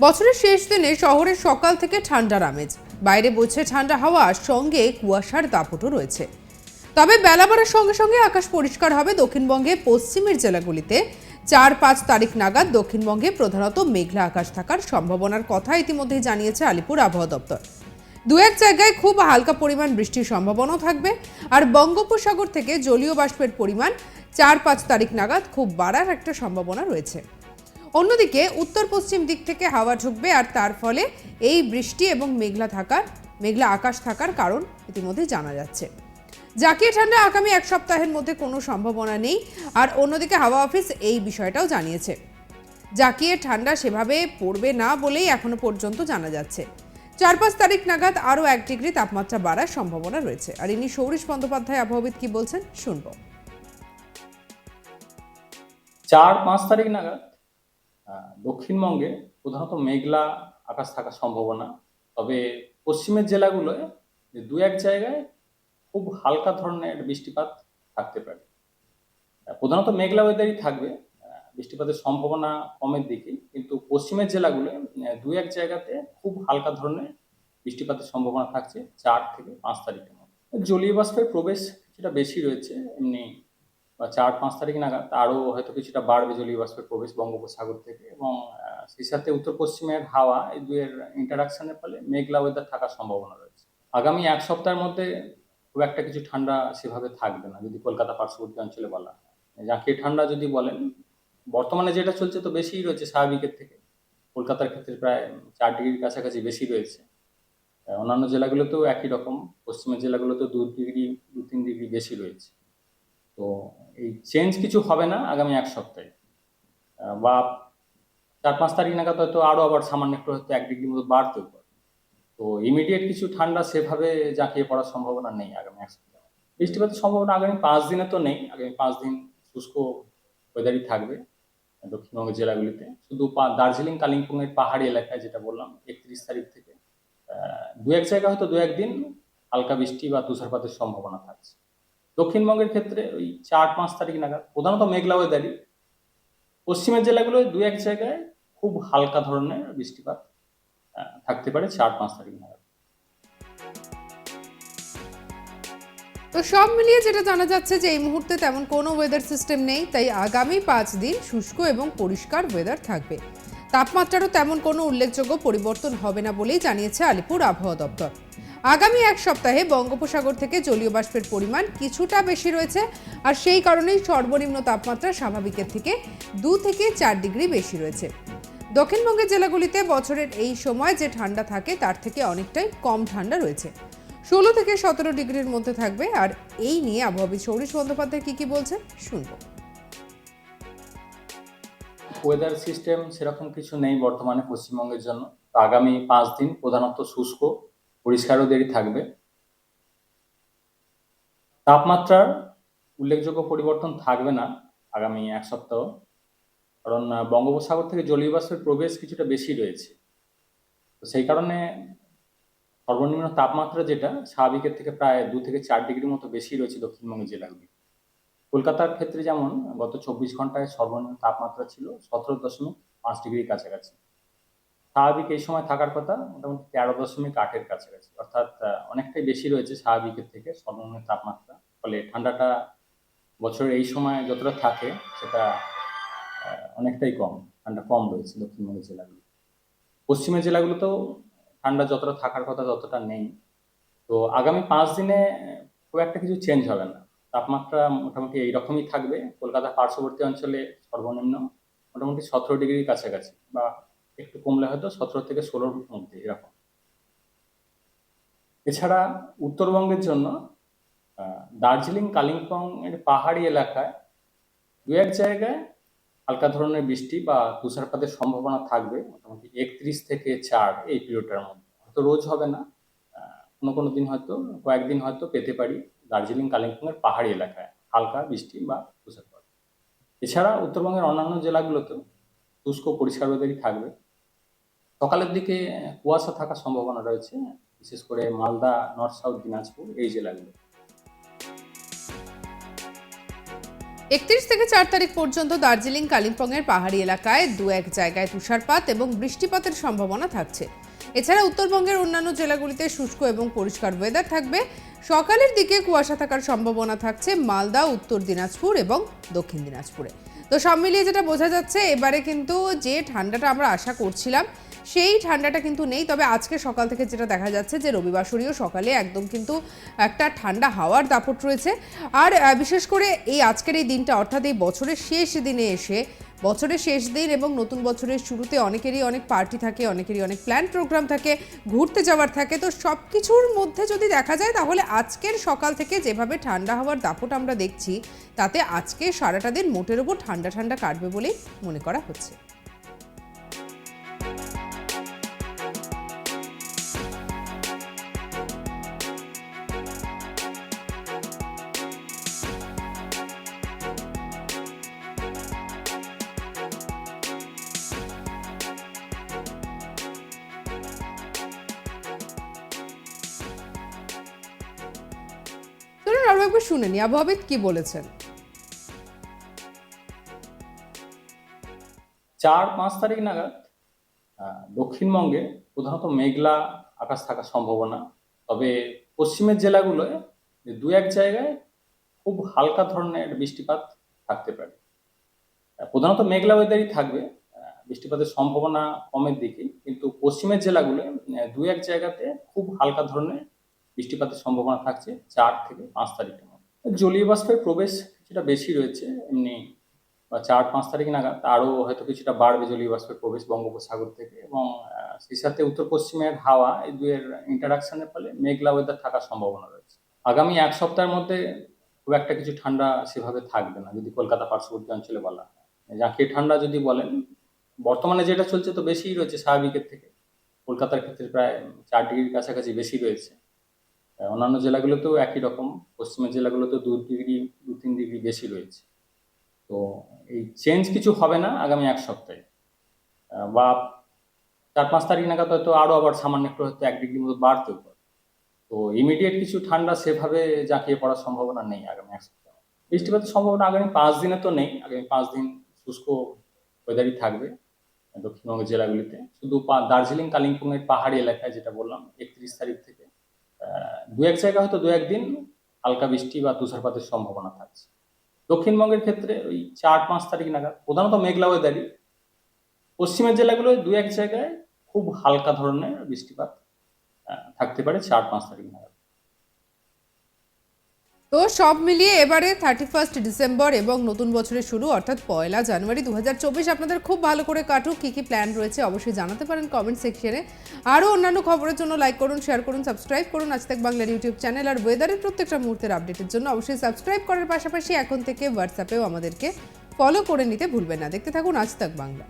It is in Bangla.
বছরের শেষ দিনে শহরের সকাল থেকে ঠান্ডার আমেজ। বাইরে বইছে ঠান্ডা হাওয়া সঙ্গে কুয়াশার দাপটও রয়েছে। তবে বেলা বাড়ার সঙ্গে সঙ্গে আকাশ পরিষ্কার হবে দক্ষিণবঙ্গে, পশ্চিমের জেলাগুলিতে। চার পাঁচ তারিখ নাগাদ দক্ষিণবঙ্গে প্রধানত মেঘলা আকাশ থাকার সম্ভাবনার কথা ইতিমধ্যেই জানিয়েছে আলিপুর আবহাওয়া দপ্তর। দু এক জায়গায় খুব হালকা পরিমাণ বৃষ্টির সম্ভাবনাও থাকবে। আর বঙ্গোপসাগর থেকে জলীয় বাষ্পের পরিমাণ চার পাঁচ তারিখ নাগাদ খুব বাড়ার একটা সম্ভাবনা রয়েছে। অন্যদিকে উত্তর পশ্চিম দিক থেকে হাওয়া ঢুকবে আর তার ফলে এই বৃষ্টি এবং মেঘলা থাকার, মেঘলা আকাশ থাকার কারণ ইতিমধ্যে জানা যাচ্ছে। জাকিয়ে ঠান্ডা আগামী এক সপ্তাহের মধ্যে কোনো সম্ভাবনা নেই আর অন্যদিকে হাওয়া অফিস এই বিষয়টাও জানিয়েছে। জাকিয়ে ঠান্ডা সেভাবে পড়বে না বলেই এখনও পর্যন্ত জানা যাচ্ছে। চার পাঁচ তারিখ নাগাদ আরও এক ডিগ্রি তাপমাত্রা বাড়ার সম্ভাবনা রয়েছে। আর ইনি সৌরিশ বন্দ্যোপাধ্যায় আবহাওয়াবিদ কি বলছেন শুনব। চার পাঁচ তারিখ নাগাদ দক্ষিণবঙ্গে প্রধানত মেঘলা আকাশ থাকার সম্ভাবনা। তবে পশ্চিমের জেলাগুলোয় দু এক জায়গায় খুব হালকা ধরনের বৃষ্টিপাত থাকতে পারে। প্রধানত মেঘলা ওয়েদারই থাকবে। বৃষ্টিপাতের সম্ভাবনা কমের দিকে কিন্তু পশ্চিমের জেলাগুলোয় আহ, দু এক জায়গাতে খুব হালকা ধরনের বৃষ্টিপাতের সম্ভাবনা থাকছে চার থেকে পাঁচ তারিখের মধ্যে। জলীয় বাষ্পের প্রবেশ কিছুটা বেশি রয়েছে এমনি বা চার পাঁচ তারিখ নাগাদ আরও হয়তো কিছুটা বাড়বে জলীয় বাষ্পের প্রবেশ বঙ্গোপসাগর থেকে এবং সেই সাথে উত্তর পশ্চিমের হাওয়া এই দুয়ের ইন্টারাকশনের ফলে মেঘলা ওয়েদার থাকার সম্ভাবনা রয়েছে। আগামী এক সপ্তাহের মধ্যে খুব একটা কিছু ঠান্ডা সেভাবে থাকবে না, যদি কলকাতা পার্শ্ববর্তী অঞ্চলে বলা জাঁকিয়ে ঠান্ডা যদি বলেন, বর্তমানে যেটা চলছে তো বেশিই রয়েছে স্বাভাবিকের থেকে। কলকাতার ক্ষেত্রে প্রায় চার ডিগ্রির কাছাকাছি বেশি রয়েছে। অন্যান্য জেলাগুলোতেও একই রকম, পশ্চিমের জেলাগুলোতেও দু ডিগ্রি দু তিন ডিগ্রি বেশি রয়েছে। তো এই চেঞ্জ কিছু হবে না আগামী এক সপ্তাহে। বা চার পাঁচ তারিখ নাগাদ হয়তো আরও আবার সামান্য একটু হয়তো এক ডিগ্রি মতো বাড়তেও পারে। তো ইমিডিয়েট কিছু ঠান্ডা সেভাবে জাঁকিয়ে পড়ার সম্ভাবনা নেই আগামী এক সপ্তাহে। বৃষ্টিপাতের সম্ভাবনা আগামী পাঁচ দিনে তো নেই, আগামী পাঁচ দিন শুষ্ক ওয়েদারই থাকবে দক্ষিণবঙ্গের জেলাগুলিতে। শুধু দার্জিলিং কালিম্পং এর পাহাড়ি এলাকায় যেটা বললাম, একত্রিশ তারিখ থেকে দু এক জায়গায় হয়তো দু একদিন হালকা বৃষ্টি বা তুষারপাতের সম্ভাবনা থাকছে। দক্ষিণবঙ্গের ক্ষেত্রে ওই চার পাঁচ তারিখ নাগাদ, প্রধানত মেঘলা ওয়েদারই পশ্চিমের জেলাগুলো দু এক জায়গায় খুব হালকা ধরনের বৃষ্টিপাত থাকতে পারে চার পাঁচ তারিখ নাগাদ। তো সব মিলিয়ে যেটা জানা যাচ্ছে যে এই মুহূর্তে তেমন কোনো ওয়েদার সিস্টেম নেই, তাই আগামী পাঁচ দিন শুষ্ক এবং পরিষ্কার ওয়েদার থাকবে। তাপমাত্রারও তেমন কোনো উল্লেখযোগ্য পরিবর্তন হবে না বলেই জানিয়েছে আলিপুর আবহাওয়া দপ্তর। আগামী এক সপ্তাহে বঙ্গোপসাগর থেকে জলীয় বাষ্পের পরিমাণ কিছুটা বেশি রয়েছে, আর সেই কারণেই সর্বনিম্ন তাপমাত্রা স্বাভাবিকের থেকে দু থেকে চার ডিগ্রি বেশি রয়েছে। দক্ষিণবঙ্গের জেলাগুলিতে বছরের এই সময় যে ঠান্ডা থাকে, তার থেকে অনেকটাই কম ঠান্ডা রয়েছে। ষোলো থেকে সতেরো ডিগ্রির মধ্যে থাকবে, আর এই নিয়ে আবহাওয়াবিদ সৌরিশ বন্দ্যোপাধ্যায় কি কি বলছে শুনব। ওয়েদার সিস্টেম সেরকম কিছু নেই বর্তমানে পশ্চিমবঙ্গের জন্য। আগামী পাঁচ দিন প্রধানত শুষ্ক পরিষ্কারও দেরি থাকবে। তাপমাত্রার উল্লেখযোগ্য পরিবর্তন থাকবে না আগামী এক সপ্তাহ, কারণ বঙ্গোপসাগর থেকে জলীয় প্রবেশ কিছুটা বেশি রয়েছে। তো সেই কারণে সর্বনিম্ন তাপমাত্রা যেটা স্বাভাবিকের থেকে প্রায় দু থেকে চার ডিগ্রি মতো বেশি রয়েছে দক্ষিণবঙ্গের জেলাগুলি। কলকাতার ক্ষেত্রে যেমন, গত চব্বিশ ঘন্টায় সর্বনিম্ন তাপমাত্রা ছিল সতেরো দশমিক পাঁচ ডিগ্রির কাছাকাছি। স্বাভাবিক এই সময় থাকার কথা মোটামুটি তেরো দশমিক আটের কাছাকাছি। অর্থাৎ অনেকটাই বেশি রয়েছে স্বাভাবিকের থেকে সর্বনিম্ন তাপমাত্রা। ফলে ঠান্ডাটা বছরের এই সময় যতটা থাকে সেটা অনেকটাই কম। ঠান্ডা কম রয়েছে দক্ষিণবঙ্গের জেলাগুলো। পশ্চিমের জেলাগুলোতেও ঠান্ডা যতটা থাকার কথা ততটা নেই। তো আগামী পাঁচ দিনে খুব একটা কিছু চেঞ্জ হবে না। তাপমাত্রা মোটামুটি এইরকমই থাকবে। কলকাতা পার্শ্ববর্তী অঞ্চলে সর্বনিম্ন মোটামুটি সতেরো ডিগ্রির কাছাকাছি বা একটু কমলে হয়তো সতেরো থেকে ষোলোর মধ্যে, এরকম। এছাড়া উত্তরবঙ্গের জন্য দার্জিলিং, কালিম্পং এর পাহাড়ি এলাকায় দু এক জায়গায় হালকা ধরনের বৃষ্টি বা তুষারপাতের সম্ভাবনা থাকবে, মোটামুটি একত্রিশ থেকে চার এই পিরিয়ডটার মধ্যে। হয়তো রোজ হবে না কোনো কোনো দিন হয়তো, কয়েকদিন হয়তো পেতে পারি দার্জিলিং কালিম্পংয়ের পাহাড়ি এলাকায় হালকা বৃষ্টি বা তুষারপাত। এছাড়া উত্তরবঙ্গের অন্যান্য জেলাগুলোতেও শুষ্ক পরিষ্কার থাকবে। সকালের দিকে কুয়াশা থাকার সম্ভাবনা রয়েছে, বিশেষ করে মালদা, নর্থ সাউথ, দিনাজপুর, এই জেলাগুলো। একত্রিশ থেকে চার তারিখ পর্যন্ত দার্জিলিং, কালিম্পংয়ের পাহাড়ি এলাকায় দু এক জায়গায় তুষারপাত এবং বৃষ্টিপাতের সম্ভাবনা থাকছে। এছাড়া উত্তরবঙ্গের অন্যান্য জেলাগুলিতে শুষ্ক এবং পরিষ্কার ওয়েদার থাকবে। সকালের দিকে কুয়াশা থাকার সম্ভাবনা থাকছে মালদা, উত্তর দিনাজপুর এবং দক্ষিণ দিনাজপুরে। তো সব মিলিয়ে যেটা বোঝা যাচ্ছে, এবারে কিন্তু যে ঠান্ডাটা আমরা আশা করছিলাম সেই ঠান্ডাটা কিন্তু নেই। তবে আজকে সকাল থেকে যেটা দেখা যাচ্ছে যে রবিবাসরীয় সকালে একদম কিন্তু একটা ঠান্ডা হাওয়ার দাপট রয়েছে। আর বিশেষ করে এই আজকের এই দিনটা, অর্থাৎ এই বছরের শেষ দিনে এসে, বছরের শেষ দিন এবং নতুন বছরের শুরুতে অনেকেরই অনেক পার্টি থাকে, অনেকেরই অনেক প্ল্যান প্রোগ্রাম থাকে, ঘুরতে যাওয়ার থাকে। তো সব কিছুর মধ্যে যদি দেখা যায় তাহলে আজকের সকাল থেকে যেভাবে ঠান্ডা হওয়ার দাপট আমরা দেখছি, তাতে আজকে সারাটা দিন মোটের ওপর ঠান্ডা ঠান্ডা কাটবে বলেই মনে করা হচ্ছে। একবার শুনে নি। আবহাওয়াবিদ কি বলেছেন? চার পাঁচ তারিখ নাগাদ দক্ষিণবঙ্গে প্রধানত মেঘলা আকাশ থাকার সম্ভাবনা। তবে পশ্চিমের জেলাগুলোয় দু এক জায়গায় খুব হালকা ধরনের বৃষ্টিপাত থাকতে পারে। প্রধানত মেঘলা ওয়েদারই থাকবে। বৃষ্টিপাতের সম্ভাবনা কমের দিকে কিন্তু পশ্চিমের জেলাগুলোয় আহ, দু এক জায়গাতে খুব হালকা ধরনের বৃষ্টিপাতের সম্ভাবনা থাকছে চার থেকে পাঁচ তারিখের মধ্যে। জলীয় বাষ্পের প্রবেশ কিছুটা বেশি রয়েছে, এমনি, বা চার পাঁচ তারিখ নাগাদ আরও হয়তো কিছুটা বাড়বে জলীয় বাষ্পের প্রবেশ বঙ্গোপসাগর থেকে এবং সেই সাথে উত্তর পশ্চিমের হাওয়া, এই দুয়ের ইন্টারাকশনের ফলে মেঘলা ওয়েদার থাকার সম্ভাবনা রয়েছে। আগামী এক সপ্তাহের মধ্যে খুব একটা কিছু ঠান্ডা সেভাবে থাকবে না, যদি কলকাতা পার্শ্ববর্তী অঞ্চলে বলা জাঁকিয়ে ঠান্ডা যদি বলেন, বর্তমানে যেটা চলছে তো বেশিই রয়েছে স্বাভাবিকের থেকে। কলকাতার ক্ষেত্রে প্রায় চার ডিগ্রির কাছাকাছি বেশি রয়েছে। অন্যান্য জেলাগুলোতেও একই রকম। পশ্চিমের জেলাগুলোতেও দু ডিগ্রি, দু, তিন ডিগ্রি বেশি রয়েছে। তো এই চেঞ্জ কিছু হবে না আগামী এক সপ্তাহে। বা চার পাঁচ তারিখ নাগাদ হয়তো আরও আবার সামান্য একটু হয়তো এক ডিগ্রি মতো বাড়তেও পারে। তো ইমিডিয়েট কিছু ঠান্ডা সেভাবে জাঁকিয়ে পড়ার সম্ভাবনা নেই আগামী এক সপ্তাহে। বৃষ্টিপাতের সম্ভাবনা আগামী পাঁচ দিনে তো নেই। আগামী পাঁচ দিন শুষ্ক ওয়েদারই থাকবে দক্ষিণবঙ্গের জেলাগুলিতে। শুধু দার্জিলিং, কালিম্পংয়ের পাহাড়ি এলাকায় যেটা বললাম, একত্রিশ তারিখ থেকে দু এক জায়গায় হয়তো দু একদিন হালকা বৃষ্টি বা তুষারপাতের সম্ভাবনা থাকছে। দক্ষিণবঙ্গের ক্ষেত্রে ওই চার পাঁচ তারিখ নাগাদ, প্রধানত মেঘলা ওয়েদারই পশ্চিমের জেলাগুলোয় দু এক জায়গায় খুব হালকা ধরনের বৃষ্টিপাত থাকতে পারে চার পাঁচ তারিখ নাগাদ। তো সব মিলিয়ে এবারে থার্টি ফার্স্ট ডিসেম্বর এবং নতুন বছরের শুরু, অর্থাৎ পয়লা জানুয়ারি দু হাজার চব্বিশ। আপনাদের খুব ভালো করে কাটুক, কী কী প্ল্যান রয়েছে অবশ্যই জানাতে পারেন কমেন্ট সেকশনে আরও অন্যান্য খবরের জন্য লাইক করুন শেয়ার করুন সাবস্ক্রাইব করুন আজ তাক বাংলার ইউটিউব চ্যানেল আর ওয়েদারের প্রত্যেকটা মুহূর্তের আপডেটের জন্য অবশ্যই সাবস্ক্রাইব করার পাশাপাশি এখন থেকে হোয়াটসঅ্যাপেও আমাদেরকে ফলো করে নিতে ভুলবেন না। দেখতে থাকুন আজ তাক বাংলা।